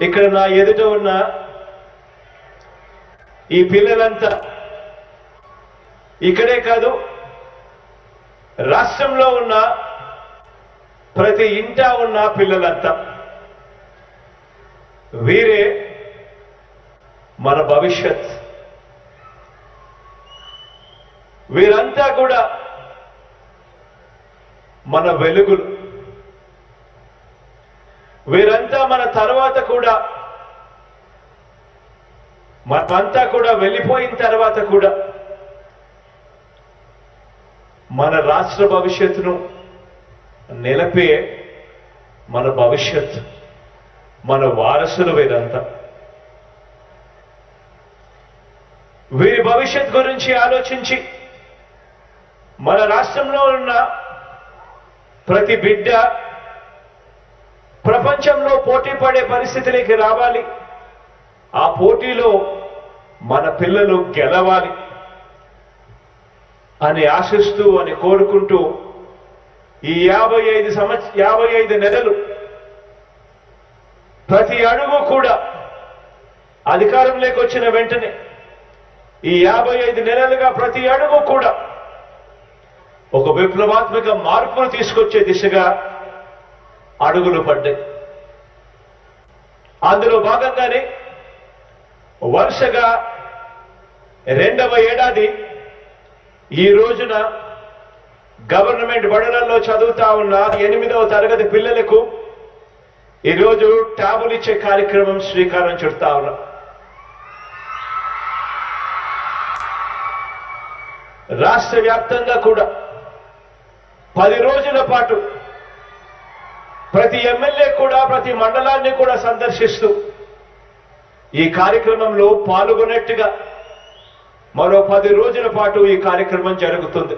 ఇక్కడ నా ఎదుట ఉన్న ఈ పిల్లలంతా ఇక్కడే కాదు రాష్ట్రంలో ఉన్న ప్రతి ఇంటా ఉన్న పిల్లలంతా వీరే మన భవిష్యత్. వీరంతా కూడా మన వెలుగులు. వీరంతా మన తర్వాత కూడా మనమంతా కూడా వెళ్ళిపోయిన తర్వాత కూడా మన రాష్ట్ర భవిష్యత్తును నిలపే మన భవిష్యత్ మన వారసులు వీరంతా. వీరి భవిష్యత్ గురించి ఆలోచించి మన రాష్ట్రంలో ఉన్న ప్రతి బిడ్డ ప్రపంచంలో పోటీ పడే పరిస్థితిలోకి రావాలి. ఆ పోటీలో మన పిల్లలు గెలవాలి అని ఆశిస్తూ అని కోరుకుంటూ ఈ యాభై ఐదు సంవత్స యాభై ఐదు నెలలు ప్రతి అడుగు కూడా అధికారంలోకి వచ్చిన వెంటనే ఈ యాభై ఐదు నెలలుగా ప్రతి అడుగు కూడా ఒక విప్లవాత్మక మార్పును తీసుకొచ్చే దిశగా అడుగులు పడ్డాయి. అందులో భాగంగానే వరుసగా రెండవ ఏడాది ఈ రోజున గవర్నమెంట్ బడులలో చదువుతా ఉన్న ఎనిమిదవ తరగతి పిల్లలకు ఈరోజు ట్యాబులు ఇచ్చే కార్యక్రమం శ్రీకారం చుడతా ఉన్నాం. రాష్ట్ర వ్యాప్తంగా కూడా పది రోజుల పాటు ప్రతి ఎమ్మెల్యే కూడా ప్రతి మండలాన్ని కూడా సందర్శిస్తూ ఈ కార్యక్రమంలో పాల్గొనేట్టుగా మరో పది రోజుల పాటు ఈ కార్యక్రమం జరుగుతుంది.